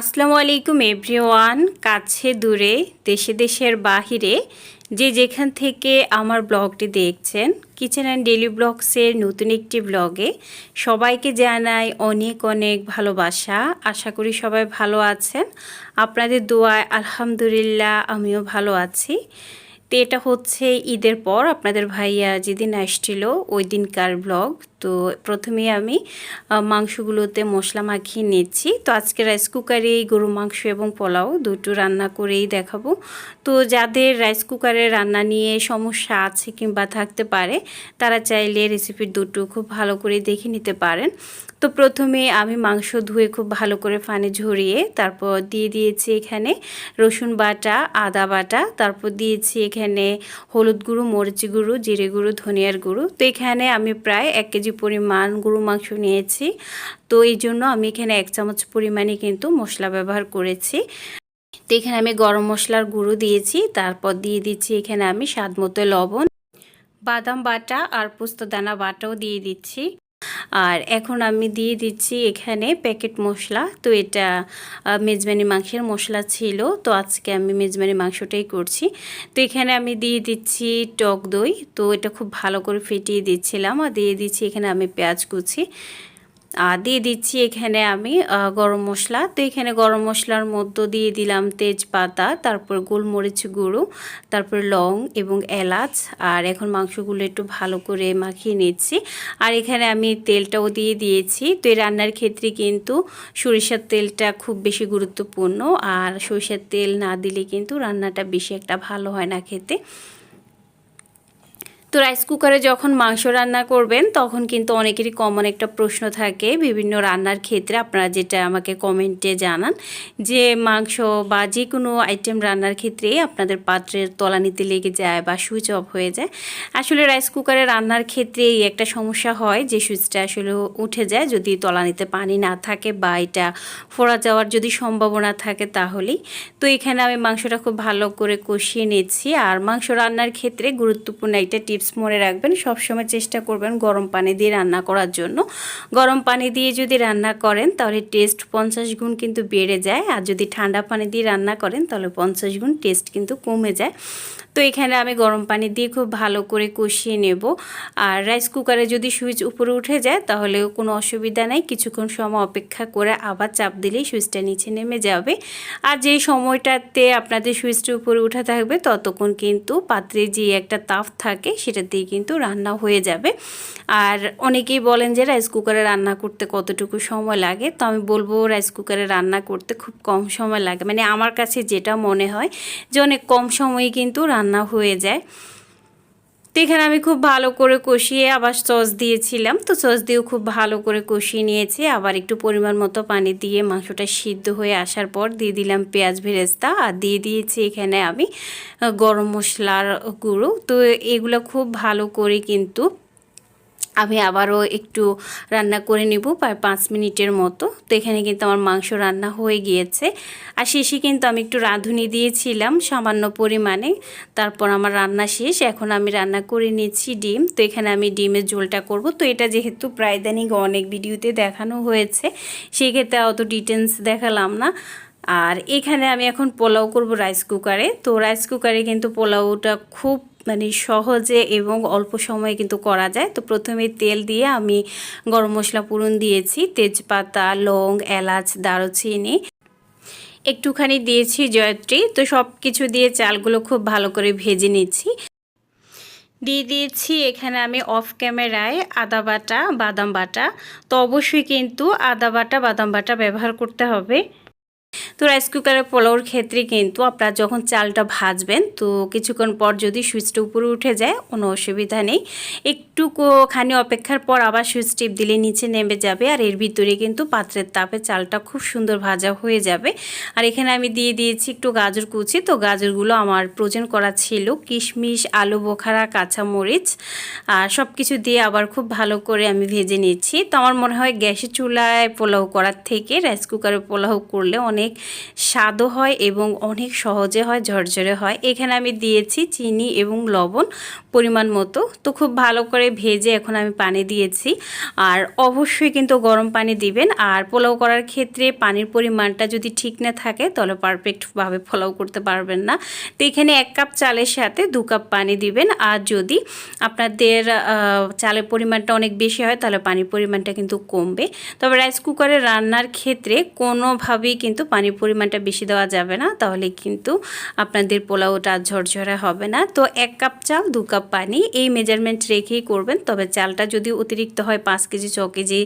আসসালামু আলাইকুম এভরিওয়ান, কাছে দূরে, দেশে দেশের বাহিরে, যে যেখান থেকে আমার ব্লগটি দেখছেন কিচেন অ্যান্ড ডেলি ব্লগসের নতুন একটি ব্লগে সবাইকে জানাই অনেক অনেক ভালোবাসা। আশা করি সবাই ভালো আছেন। আপনাদের দোয়ায় আলহামদুলিল্লাহ আমিও ভালো আছি। তো এটা হচ্ছে ঈদের পর, আপনাদের ভাইয়া যেদিন আসছিল ওই দিনকার ব্লগ তো প্রথমে আমি মাংসগুলোতে মশলা মাখিয়ে নিচ্ছি। তো আজকে রাইস কুকারে গরু মাংস এবং পোলাও দুটো রান্না করেই দেখাবো। তো যাদের রাইস কুকারে রান্না নিয়ে সমস্যা আছে কিংবা থাকতে পারে, তারা চাইলে রেসিপির দুটো খুব ভালো করে দেখে নিতে পারেন। তো প্রথমে আমি মাংস ধুয়ে খুব ভালো করে পানি ঝরিয়ে তারপর দিয়ে দিয়েছি এখানে রসুন বাটা, আদা বাটা, তারপর দিয়েছি এখানে হলুদ গুঁড়ো, মরিচ গুঁড়ো, জিরে গুঁড়ো, ধনিয়ার গুঁড়ো। তো এখানে আমি প্রায় এক কেজি পরিমাণ গরু মাংস নিয়েছি। তো এই জন্য আমি এখানে এক চামচ পরিমাণে কিন্তু মশলা ব্যবহার করেছি। তো এখানে আমি গরম মশলার গুঁড়ো দিয়েছি, তারপর দিয়ে দিচ্ছি এখানে আমি স্বাদ মতো লবণ, বাদাম বাটা আর পোস্ত দানা বাটাও দিয়ে দিচ্ছি। আর এখন আমি দিয়ে দিচ্ছি এখানে প্যাকেট মশলা। তো এটা মেজবানি মাংসের মশলা ছিল। তো আজকে আমি মেজবানি মাংসটাই করছি। তো এখানে আমি দিয়ে দিচ্ছি টক দই। তো এটা খুব ভালো করে ফেটিয়ে দিচ্ছিলাম। আর দিয়ে দিচ্ছি এখানে আমি পেঁয়াজ কুচি। দিয়ে দিচ্ছি এখানে আমি গরম মশলা। তো এখানে গরম মশলার মধ্যে দিয়ে দিলাম তেজপাতা, তারপর গোলমরিচ গুঁড়ো, তারপর লং এবং এলাচ। আর এখন মাংসগুলো একটু ভালো করে মাখিয়ে নিচ্ছি। আর এখানে আমি তেলটাও দিয়ে দিয়েছি। তো এই রান্নার ক্ষেত্রে কিন্তু সরিষার তেলটা খুব বেশি গুরুত্বপূর্ণ। আর সরিষার তেল না দিলে কিন্তু রান্নাটা বেশি একটা ভালো হয় না খেতে। তো রাইস কুকারে যখন মাংস রান্না করবেন, তখন কিন্তু অনেকেরই কমন একটা প্রশ্ন থাকে। বিভিন্ন রান্নার ক্ষেত্রে আপনারা যেটা আমাকে কমেন্টে জানান, যে মাংস বা যে কোনো আইটেম রান্নার ক্ষেত্রে আপনাদের পাত্রের তলানিতে লেগে যায় বা সুইচ অফ হয়ে যায়। আসলে রাইস কুকারে রান্নার ক্ষেত্রে এই একটা সমস্যা হয় যে সুইচটা আসলে উঠে যায়, যদি তলানিতে পানি না থাকে বা এটা ফোড়া যাওয়ার যদি সম্ভাবনা থাকে তাহলেই। তো এখানে আমি মাংসটা খুব ভালো করে কষিয়ে নিচ্ছি। আর মাংস রান্নার ক্ষেত্রে গুরুত্বপূর্ণ একটা টিপস মনে রাখবেন, সবসময় চেষ্টা করবেন গরম পানি দিয়ে রান্না করার জন্য। গরম পানি দিয়ে যদি রান্না করেন, তাহলে টেস্ট পঞ্চাশ গুণ কিন্তু বেড়ে যায়। আর যদি ঠান্ডা পানি দিয়ে রান্না করেন, তাহলে পঞ্চাশ গুণ টেস্ট কিন্তু কমে যায়। তো এখানে আমি গরম পানি দিয়ে খুব ভালো করে কষিয়ে নেব। আর রাইস কুকারে যদি সুইচ উপরে উঠে যায় তাহলে কোনো অসুবিধা নেই। কিছুক্ষণ সময় অপেক্ষা করে আবার চাপ দিলেই সুইচটা নিচে নেমে যাবে। আর যেই সময়টাতে আপনাদের সুইচটা উপরে উঠে থাকবে, ততক্ষণ কিন্তু পাত্রে যে একটা তাপ থাকে সেটাতেই কিন্তু রান্না হয়ে যাবে। আর অনেকেই বলেন যে রাইস কুকারে রান্না করতে কতটুকু সময় লাগে? তো আমি বলব রাইস কুকারে রান্না করতে খুব কম সময় লাগে। মানে আমার কাছে যেটা মনে হয় যে অনেক কম সময়ে কিন্তু রান্না হয়ে যায়। তো এখানে আমি খুব ভালো করে কষিয়ে আবার সস দিয়েছিলাম। তো সস দিয়েও খুব ভালো করে কষিয়ে নিয়েছে। আবার একটু পরিমাণ মতো পানি দিয়ে মাংসটা সিদ্ধ হয়ে আসার পর দিয়ে দিলাম পেঁয়াজ ভেরেস্তা। আর দিয়ে দিয়েছি এখানে আমি গরম মশলার গুঁড়ো। তো এগুলো খুব ভালো করে কিন্তু আমি আবারও একটু রান্না করে নিব প্রায় পাঁচ মিনিটের মতো। তো এখানে কিন্তু আমার মাংস রান্না হয়ে গিয়েছে। আর শেষে কিন্তু আমি একটু রাঁধুনি দিয়েছিলাম সামান্য পরিমাণে। তারপর আমার রান্না শেষ। এখন আমি রান্না করে নিচ্ছি ডিম। তো এখানে আমি ডিমের ঝোলটা করব। তো এটা যেহেতু প্রায় অনেক ভিডিওতে দেখানো হয়েছে সেই ক্ষেত্রে অত ডিটেলস দেখালাম না। আর এখানে আমি এখন পোলাও করব রাইস কুকারে। তো রাইস কুকারে কিন্তু পোলাওটা খুব মানে সহজে এবং অল্প সময়ে কিন্তু করা যায়। তো প্রথমে তেল দিয়ে আমি গরম মশলা পুরন দিয়েছি। তেজপাতা, লং, এলাচ, দারুচিনি একটুখানি দিয়েছি জয়ত্রী। তো সব কিছু দিয়ে চালগুলো খুব ভালো করে ভেজে নিচ্ছি। দিয়ে দিয়েছি এখানে আমি অফ ক্যামেরায় আদা বাটা, বাদাম বাটা। তো অবশ্যই কিন্তু আদা বাটা, বাদাম বাটা ব্যবহার করতে হবে। তো রাইস কুকারে পোলাওর ক্ষেত্রে কিন্তু আপনারা যখন চালটা ভাজবেন, তো কিছুক্ষণ পর যদি সুইচটা উপরে উঠে যায়, কোনো অসুবিধা নেই। একটু খানি অপেক্ষার পর আবার সুইচ টিপ দিলে নিচে নেমে যাবে, আর এর ভিতরে কিন্তু পাত্রের তাপে চালটা খুব সুন্দর ভাজা হয়ে যাবে। আর এখানে আমি দিয়ে দিয়েছি একটু গাজর কুচি, তো গাজরগুলো আমার প্রয়োজন করা ছিল কিশমিশ, আলু, বোখারা, কাঁচামরিচ, আর সব কিছু দিয়ে আবার খুব ভালো করে আমি ভেজে নিচ্ছি। তো আমার মনে হয় গ্যাসের চুলায় পোলাও করার থেকে রাইস কুকারে পোলাও করলে অনেক স্বাদও হয় এবং অনেক সহজে হয়, ঝরঝরে হয়। এখানে আমি দিয়েছি চিনি এবং লবণ পরিমাণ মতো। তো খুব ভালো করে ভেজে এখন আমি পানি দিয়েছি। আর অবশ্যই কিন্তু গরম পানি দিবেন। আর পোলাও করার ক্ষেত্রে পানির পরিমাণটা যদি ঠিক না থাকে, তাহলে পারফেক্টভাবে পোলাও করতে পারবেন না। তো এখানে এক কাপ চালের সাথে দু কাপ পানি দিবেন। আর যদি আপনাদের চালের পরিমাণটা অনেক বেশি হয়, তাহলে পানির পরিমাণটা কিন্তু কমবে। তবে রাইস কুকারে রান্নার ক্ষেত্রে কোনোভাবেই কিন্তু পানির পরিমাণটা বেশি দেওয়া যাবে না, তাহলে কিন্তু আপনাদের পোলাওটা ঝরঝরা হবে না। তো এক কাপ চাল, দু কাপ পানি, এই মেজারমেন্ট রেখেই করবেন। তবে চালটা যদি অতিরিক্ত হয় পাঁচ কেজি, ছ কেজি,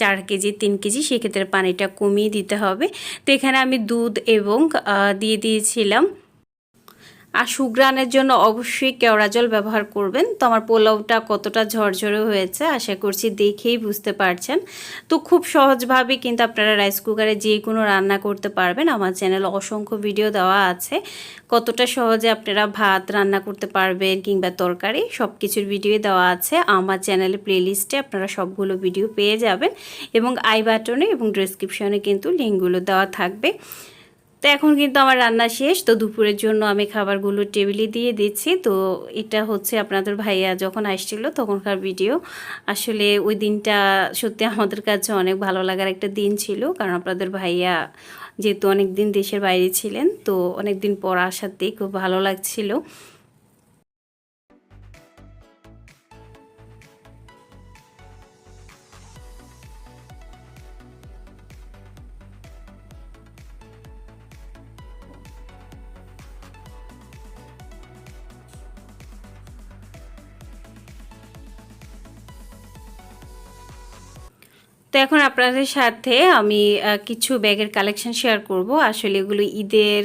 চার কেজি, তিন কেজি, সেক্ষেত্রে পানিটা কমিয়ে দিতে হবে। তো এখানে আমি দুধ এবং দিয়ে দিয়েছিলাম। আর সুগ্রানের জন্য অবশ্যই কেওড়া জল ব্যবহার করবেন। তো আমার পোলাওটা কতটা ঝরঝরে হয়েছে আশা করছি দেখেই বুঝতে পারছেন। তো খুব সহজভাবে কিন্তু আপনারা রাইস কুকারে যে কোনো রান্না করতে পারবেন। আমার চ্যানেলে অসংখ্য ভিডিও দেওয়া আছে। কতটা সহজে আপনারা ভাত রান্না করতে পারবেন কিংবা তরকারি সব কিছুর ভিডিও দেওয়া আছে। আমার চ্যানেলে প্লেলিস্টে আপনারা সবগুলো ভিডিও পেয়ে যাবেন এবং আই বাটনে এবং ডিসক্রিপশনে কিন্তু লিঙ্কগুলো দেওয়া থাকবে। তো এখন কিন্তু আমার রান্না শেষ। তো দুপুরের জন্য আমি খাবারগুলো টেবিলে দিয়ে দিচ্ছি। তো এটা হচ্ছে আপনাদের ভাইয়া যখন আসছিল তখনকার ভিডিও। আসলে ওই দিনটা সত্যি আমাদের কাছে অনেক ভালো লাগার একটা দিন ছিল। কারণ আপনাদের ভাইয়া যেহেতু অনেক দিন দেশের বাইরে ছিলেন, তো অনেক দিন পর আসাতেই খুব ভালো লাগছিল। তো এখন আপনাদের সাথে আমি কিছু ব্যাগের কালেকশন শেয়ার করব। আসলে এগুলো ঈদের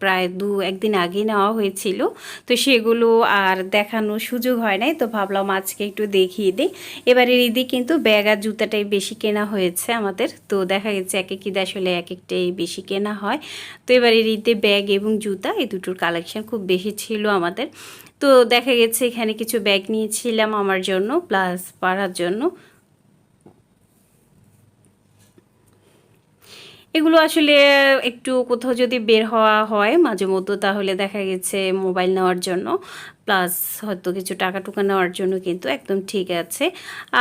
প্রায় দু, একদিন আগে নেওয়া হয়েছিল। তো সেগুলো আর দেখানোর সুযোগ হয় নাই। তো ভাবলাম আজকে একটু দেখিয়ে দিই। এবারের ঈদে কিন্তু ব্যাগ আর জুতাটাই বেশি কেনা হয়েছে আমাদের। তো দেখা গেছে এক এক ঈদে আসলে এক একটাই বেশি কেনা হয়। তো এবারের ঈদে ব্যাগ এবং জুতা এই দুটোর কালেকশন খুব বেশি ছিল আমাদের। তো দেখা গেছে এখানে কিছু ব্যাগ নিয়েছিলাম আমার জন্য প্লাস পাড়ার জন্য। এগুলো আসলে একটু কোথাও যদি বের হওয়া হয় মাঝে মধ্যে, তাহলে দেখা গেছে মোবাইল নেওয়ার জন্য, প্লাস হয়তো কিছু টাকা টুকা নেওয়ার জন্য কিন্তু একদম ঠিক আছে।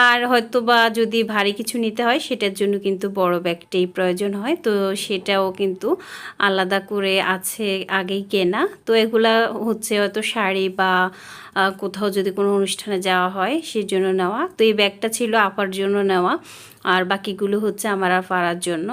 আর হয়তো বা যদি ভারী কিছু নিতে হয়, সেটার জন্য কিন্তু বড় ব্যাগটাই প্রয়োজন হয়। তো সেটাও কিন্তু আলাদা করে আছে আগেই কেনা। তো এগুলা হচ্ছে হয়তো শাড়ি বা কোথাও যদি কোনো অনুষ্ঠানে যাওয়া হয়, সেই জন্য নেওয়া। তো এই ব্যাগটা ছিল আপার জন্য নেওয়া, আর বাকিগুলো হচ্ছে আমার আর পাড়ার জন্য।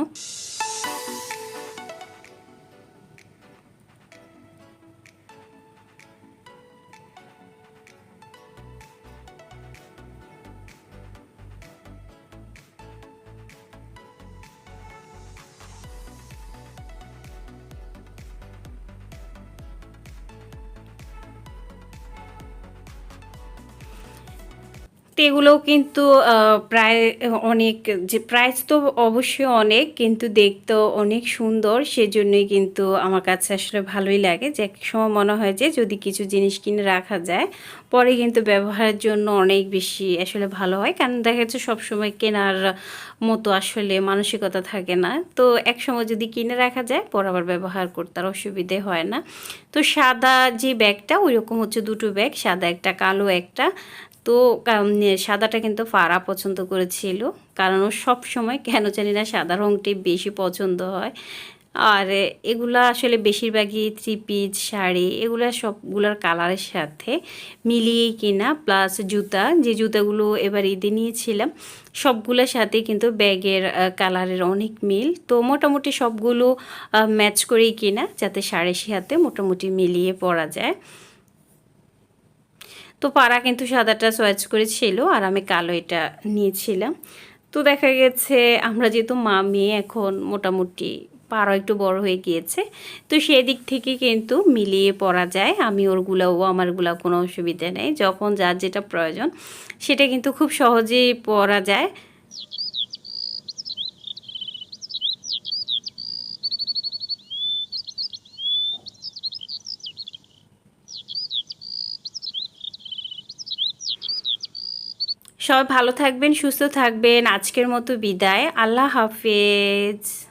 তো এগুলোও কিন্তু প্রায় অনেক যে প্রাইস তো অবশ্যই অনেক, কিন্তু দেখতেও অনেক সুন্দর। সেজন্যই কিন্তু আমার কাছে আসলে ভালোই লাগে যে এক সময় মনে হয় যে যদি কিছু জিনিস কিনে রাখা যায়, পরে কিন্তু ব্যবহারের জন্য অনেক বেশি আসলে ভালো হয়। কারণ দেখা যাচ্ছে সবসময় কেনার মতো আসলে মানসিকতা থাকে না। তো এক সময় যদি কিনে রাখা যায়, পর আবার ব্যবহার করতে আর অসুবিধে হয় না। তো সাদা যে ব্যাগটা ওই রকম হচ্ছে দুটো ব্যাগ, সাদা একটা, কালো একটা। তো সাদাটা কিন্তু ফারা পছন্দ করেছিল। কারণ ও সব সময় কেন জানি না সাদা রঙটি বেশি পছন্দ হয়। আর এগুলা আসলে বেশিরভাগই থ্রি পিস শাড়ি, এগুলা সবগুলোর কালারের সাথে মিলিয়েই কিনা। প্লাস জুতা, যে জুতাগুলো এবার ঈদে নিয়েছিলাম, সবগুলোর সাথে কিন্তু ব্যাগের কালারের অনেক মিল। তো মোটামুটি সবগুলো ম্যাচ করেই কিনা, যাতে শাড়ির সাথে মোটামুটি মিলিয়ে পরা যায়। তো পাড়া কিন্তু সাদাটা চয়েস করেছিল আর আমি কালো এটা নিয়েছিলাম। তো দেখা গেছে আমরা যেহেতু মা মেয়ে এখন মোটামুটি পাড়া একটু বড় হয়ে গিয়েছে, তো সেদিক থেকে কিন্তু মিলিয়ে পড়া যায়। আমি ওরগুলা ও আমারগুলা কোনো অসুবিধা নেই। যখন যার যেটা প্রয়োজন, সেটা কিন্তু খুব সহজেই পরা যায়। সবাই ভালো থাকবেন সুস্থ থাকবেন। আজকের মতো বিদায়। আল্লাহ হাফেজ।